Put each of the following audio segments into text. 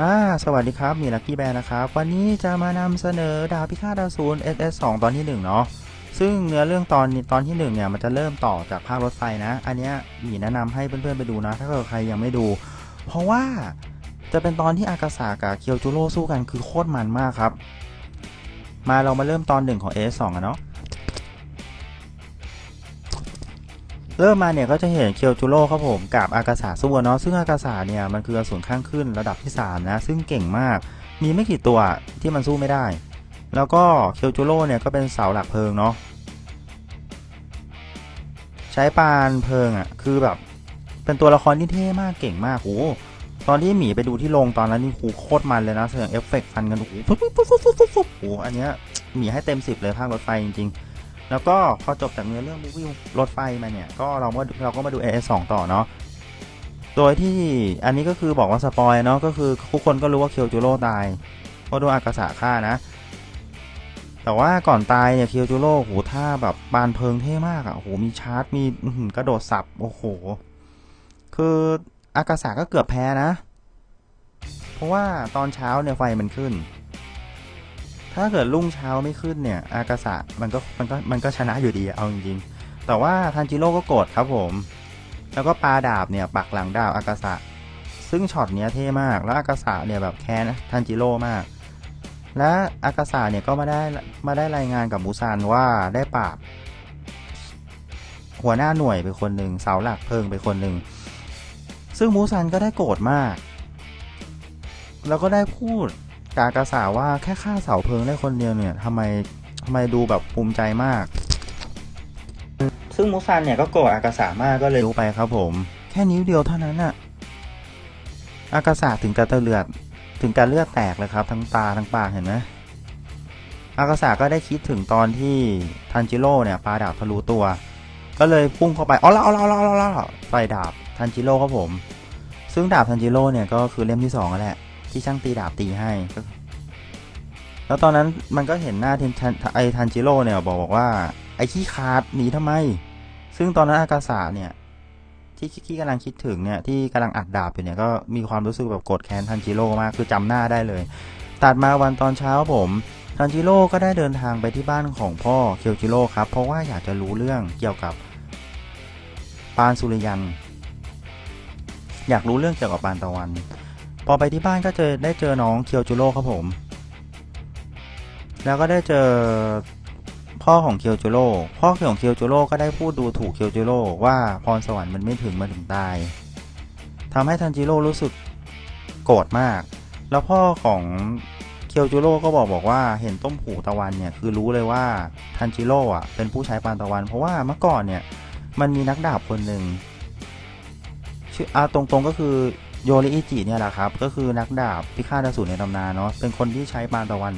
อ่าสวัสดีครับ มีลักกี้แบร์นะครับ วันนี้จะมานำเสนอดาวพิฆาตอสูร SS2 ตอนที่ 1 เนาะซึ่งเนื้อเรื่องตอนนี้ตอนที่ 1 เนี่ย มันจะเริ่มต่อจากภาครถไฟนะ อันเนี้ยหมีแนะนำให้เพื่อนๆไปดูนะ ถ้าเกิดใครยังไม่ดู เพราะว่าจะเป็นตอนที่อากาศากับเคียวจูโร่สู้กันคือโคตรมันมากครับ มาเรามาเริ่มตอนหนึ่งของ SS2 กันเนาะ เริ่มมาเนี่ยก็จะเห็นเคียวจูโร่ครับผมกับอากาศาสู้กันเนาะซึ่งอากาศาเนี่ยมันคืออสูรข้างขึ้นระดับที่ 3 นะ ซึ่งเก่งมาก มีไม่กี่ตัวที่มันสู้ไม่ได้ แล้วก็เคียวจูโร่เนี่ยก็เป็นเสาหลักเพลิงเนาะใช้ปานเพลิงอะ่ะคือแบบเป็นตัวละครที่เท่มากเก่งมากโอ้ตอนที่หมีไปดูที่โรงตอนนั้นนี่โหโคตรมันเลยนะเสียงเอฟเฟกต์ฟันกันโอ้โหฟุ๊บฟุ๊บฟุ๊บฟุ๊บฟุ๊บโอ้อันเนี้ยหมีให้เต็มสิบเลยภาครถไฟจริงๆ แล้วก็พอจบจากเนื้อเรื่องมูวี่รถไฟมาเนี่ย ก็เราก็เราก็มาดู AS 2 ต่อเนาะ โดยที่อันนี้ก็คือบอกว่าสปอยเนาะ ก็คือทุกคนก็รู้ว่าเคียวจูโร่ตายเพราะโดนอากาศะฆ่านะ แต่ว่าก่อนตายเนี่ยเคียวจูโร่โหท่าแบบบานเพลิงเท่มากอะ่ะโหมีชาร์จ มีกระโดดสับ โอ้โห คืออากาศะก็เกือบแพ้นะ เพราะว่าตอนเช้าเนี่ยไฟมันขึ้น ถ้าเกิดรุ่งเช้าไม่ขึ้นเนี่ย อากาศะมันก็มันก็มันก็ชนะอยู่ดีเอาจริงๆ แต่ว่าทันจิโร่ก็โกรธครับผม แล้วก็ปาดาบเนี่ยปักหลังดาบอากาศะซึ่งช็อตเนี้ยเท่มาก แล้วอากาศะเนี่ยแบบแค้นทันจิโร่มาก และอากาศะเนี่ยก็มาได้มาได้รายงานกับมูซานว่าได้ปราบหัวหน้าหน่วยไปคนหนึ่งเสาหลักเพิงไปคนหนึ่งซึ่งมูซานก็ได้โกรธมาก แล้วก็ได้พูด กบอากาศาว่าแค่ฆ่าเสาเพลิงได้คนเดียวเนี่ยทำไมทำไมดูแบบภูมิใจมาก ซึ่งมูซันเนี่ยก็โกรธอากาศามากก็เลยรู้ไปครับผม แค่นิ้วเดียวเท่านั้นน่ะ อากาศาถึงกับตะเลือด ถึงกับเลือดแตกเลยครับ ทั้งตาทั้งปากเห็นไหมอากาศาก็ได้คิดถึงตอนที่ทันจิโร่เนี่ยปาดาบทะลุตัว ก็เลยพุ่งเข้าไปอ๋อละอ๋อละอ๋อละอ๋อละใส่ดาบทันจิโร่ครับผม ซึ่งดาบทันจิโร่เนี่ยก็คือเล่มที่สองนั่นแหละ ที่ช่างตีดาบตีให้ แล้วตอนนั้นมันก็เห็นหน้าทีมทันไอทันจิโร่เนี่ยบอกบอกว่า ไอขี้ขาดหนีทำไม ซึ่งตอนนั้นอากาศาเนี่ย ที่ที่กำลังคิดถึงเนี่ยที่กำลังอัดดาบอยู่เนี่ยก็มีความรู้สึกแบบโกรธแค้นทันจิโร่มากคือจำหน้าได้เลย ตัดมาวันตอนเช้าผมทันจิโร่ก็ได้เดินทางไปที่บ้านของพ่อเคียวจิโร่ครับ เพราะว่าอยากจะรู้เรื่องเกี่ยวกับปานสุริยัน อยากรู้เรื่องเกี่ยวกับปานตะวัน พอไปที่บ้านก็เจอได้เจอน้องเคียวจูโร่ครับผม แล้วก็ได้เจอพ่อของเคียวจูโร่พ่อของเคียวจูโร่ก็ได้พูดดูถูกเคียวจูโร่ว่าพรสวรรค์มันไม่ถึงมาถึงตายทำให้ทันจิโร่รู้สึกโกรธมาก แล้วพ่อของเคียวจูโร่ก็บอกบอกว่าเห็นต้มหูตะวันเนี่ยคือรู้เลยว่าทันจิโร่อะเป็นผู้ใช้ปานตะวัน เพราะว่าเมื่อก่อนเนี่ยมันมีนักดาบคนหนึ่งชื่ออาตรงๆก็คือ โยริอิจิเนี่ยแหละครับ ก็คือนักดาบพิฆาตอสูรในตำนานเนาะเป็นคนที่ใช้ปานตะวัน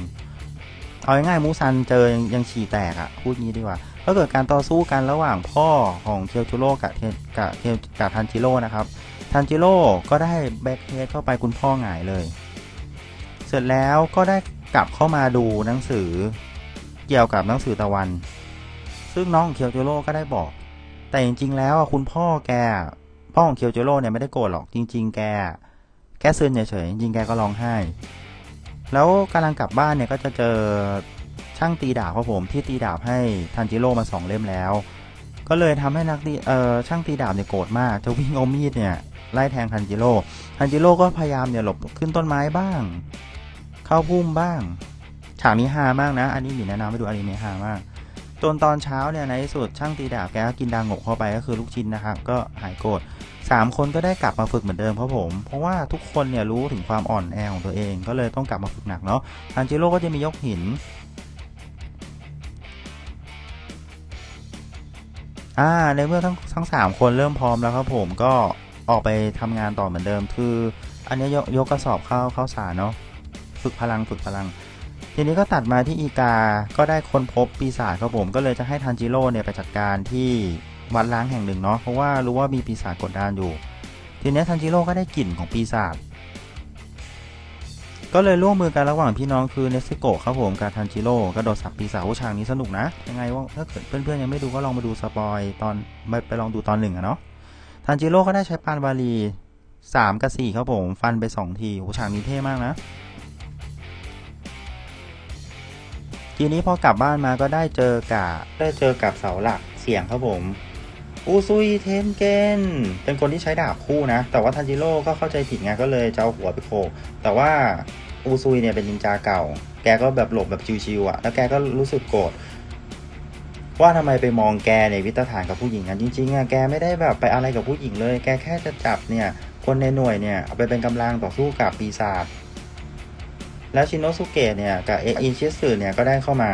เอาง่ายๆมูซันเจอยังยังฉี่แตกอะพูดงี้ดีกว่า ก็เกิดการต่อสู้กันระหว่างพ่อของเคียวจูโร่กับเทกับเคียวกับทันจิโร่นะครับ ทันจิโร่ก็ได้แบ็คเฮดเข้าไปคุณพ่อหงายเลย เสร็จแล้วก็ได้กลับเข้ามาดูหนังสือเกี่ยวกับหนังสือตะวัน ซึ่งน้องเคียวจูโร่ก็ได้บอก แต่จริงๆแล้วคุณพ่อแก พ่อของเคียวจูโร่เนี่ยไม่ได้โกรธหรอกจริง ๆ แกแค่ซึนเฉยๆจริงๆแกก็ร้องไห้ แล้วกำลังกลับบ้านเนี่ยก็จะเจอช่างตีดาบครับผมที่ตีดาบให้ทันจิโร่มาสองเล่มแล้ว ก็เลยทำให้นักตีเอ่อช่างตีดาบเนี่ยโกรธมากจะวิ่งเอามีดเนี่ยไล่แทงทันจิโร่ทันจิโร่ก็พยายามเนี่ยหลบขึ้นต้นไม้บ้าง เข้าพุ่มบ้าง ฉากนี้ฮามากนะ อันนี้หมีแนะนำให้ดูอันนี้เนี่ยฮามากจนตอนเช้าเนี่ยในที่สุดช่างตีดาบแกก็กินดางงกเข้าไปก็คือลูกชิ้นนะครับก็หายโกรธ สามคนก็ได้กลับมาฝึกเหมือนเดิมครับผม เพราะว่าทุกคนเนี่ยรู้ถึงความอ่อนแอของตัวเอง ก็เลยต้องกลับมาฝึกหนักเนาะทันจิโร่ก็จะมียกหินอ่าในเมื่อทั้งทั้งสามคนเริ่มพร้อมแล้วครับผมก็ออกไปทำงานต่อเหมือนเดิม คือ อันนี้ยกยกกระสอบเข้าเข้าสารเนาะฝึกพลังฝึกพลัง ทีนี้ก็ตัดมาที่อีกา ก็ได้ค้นพบปีศาจครับผมก็เลยจะให้ทันจิโร่เนี่ยไปจัดการที่ วัดล้างแห่งหนึ่งเนาะเพราะว่ารู้ว่ามีปีศาจกดดันอยู่ ทีนี้ทันจิโร่ก็ได้กลิ่นของปีศาจก็เลยร่วมมือกันระหว่างพี่น้องคือเนสโกะครับผมกับทันจิโร่กระโดดสับปีศาจโอ้ฉากนี้สนุกนะ ยังไงว่าถ้าเกิดเพื่อนๆยังไม่ดูก็ลองมาดูสปอยตอนไปไปลองดูตอนหนึ่งอะเนาะทันจิโร่ก็ได้ใช้ปานวาลีสามกับสี่ครับผม ฟันไปสองทีโอ้ฉากนี้เท่มากนะ ทีนี้พอกลับบ้านมาก็ได้เจอกับได้เจอกับเสาหลักเสียงครับผม อูซุยเทนเกนเป็นคนที่ใช้ดาบคู่นะ แต่ว่าทันจิโร่ก็เข้าใจผิดไงก็เลยจะเอาหัวไปโขกแต่ว่าอูซุยเนี่ยเป็นนินจาเก่า แกก็แบบหลบแบบชิวๆอะ่ะ แล้วแกก็รู้สึกโกรธว่าทำไมไปมองแกในวิตฐานกับผู้หญิงกันจริงๆอะ่ะแกไม่ได้แบบไปอะไรกับผู้หญิงเลย แกแค่จะจับเนี่ยคนในหน่วยเนี่ยเอาไปเป็นกำลังต่อสู้กับปีศาจแล้วชินโนสุเกะเนี่ยกับเออินชิสึเนี่ยก็ได้เข้ามา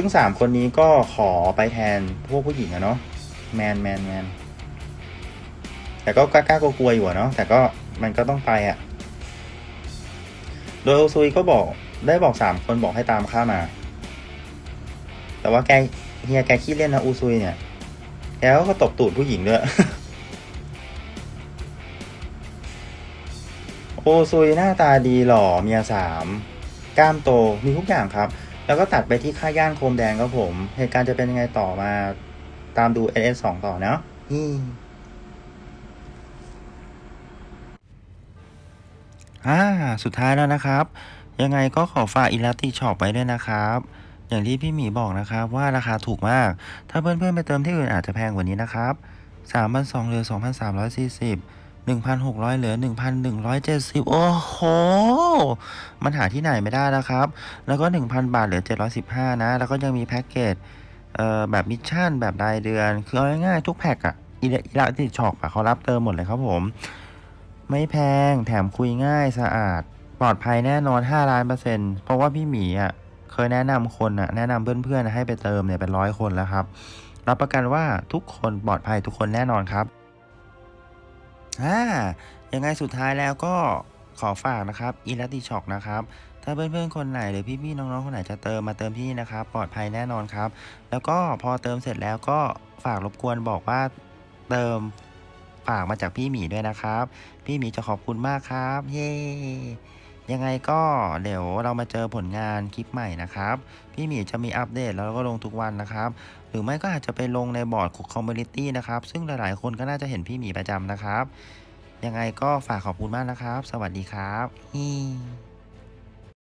ซึ่งสามคนนี้ก็ขอไปแทนพวกผู้หญิงอะเนาะแมนแมนแมนแต่ก็กล้ากลัวๆอยู่อะเนาะแต่ก็มันก็ต้องไปอะโดยโอซุยก็บอกได้บอกสามคนบอกให้ตามข้ามา แต่ว่าแกเฮียแกขี้เล่นนะอูซุยเนี่ย แล้วก็ตบตูดผู้หญิงด้วยโอซุยหน้าตาดีหล่อเมียสาม กล้ามโตมีทุกอย่างครับ แล้วก็ตัดไปที่ค่าย่างโคมแดงครับผม เหตุการณ์จะเป็นยังไงต่อมาตามดู NS 2ต่อเนาะอืมอ่า สุดท้ายแล้วนะครับ ยังไงก็ขอฝากอิลาติช็อปไว้ด้วยนะครับ อย่างที่พี่หมีบอกนะครับว่าราคาถูกมาก ถ้าเพื่อนๆไปเติมที่อื่นอาจจะแพงกว่านี้นะครับ3,200เหลือ2,340 1,600 เหลือ 1,170 โอ้โห มันหาที่ไหนไม่ได้แล้วครับ แล้วก็ 1,000 บาทเหลือ 715 นะ แล้วก็ยังมีแพ็กเกจเอ่อแบบมิชชั่นแบบรายเดือน คือเอาง่ายๆทุกแพ็กอะอีลาติช็อปอะเขารับเติมหมดเลยครับผม ไม่แพงแถมคุยง่ายสะอาด ปลอดภัยแน่นอน 5 ล้านเปอร์เซ็นต์เพราะว่าพี่หมีอะเคยแนะนำคนอะแนะนำเพื่อนๆให้ไปเติมเนี่ยเป็นร้อยคนแล้วครับรับประกันว่าทุกคนปลอดภัยทุกคนแน่นอนครับ อ่ายังไงสุดท้ายแล้วก็ขอฝากนะครับอีลัติช็อกนะครับ ถ้าเพื่อนๆ คนไหนหรือพี่ๆ น้องๆ คนไหนจะเติมมาเติมที่นี่นะครับ ปลอดภัยแน่นอนครับ แล้วก็พอเติมเสร็จแล้วก็ฝากรบกวนบอกว่าเติมฝากมาจากพี่หมีด้วยนะครับ พี่หมีจะขอบคุณมากครับ เย้ ยังไงก็เดี๋ยวเรามาเจอผลงานคลิปใหม่นะครับ พี่หมีจะมีอัปเดตแล้วก็ลงทุกวันนะครับ หรือไม่ก็อาจจะไปลงในบอร์ดคอมมูนิตี้นะครับ ซึ่งหลายๆคนก็น่าจะเห็นพี่หมีประจำนะครับ ยังไงก็ฝากขอบคุณมากนะครับ สวัสดีครับฮี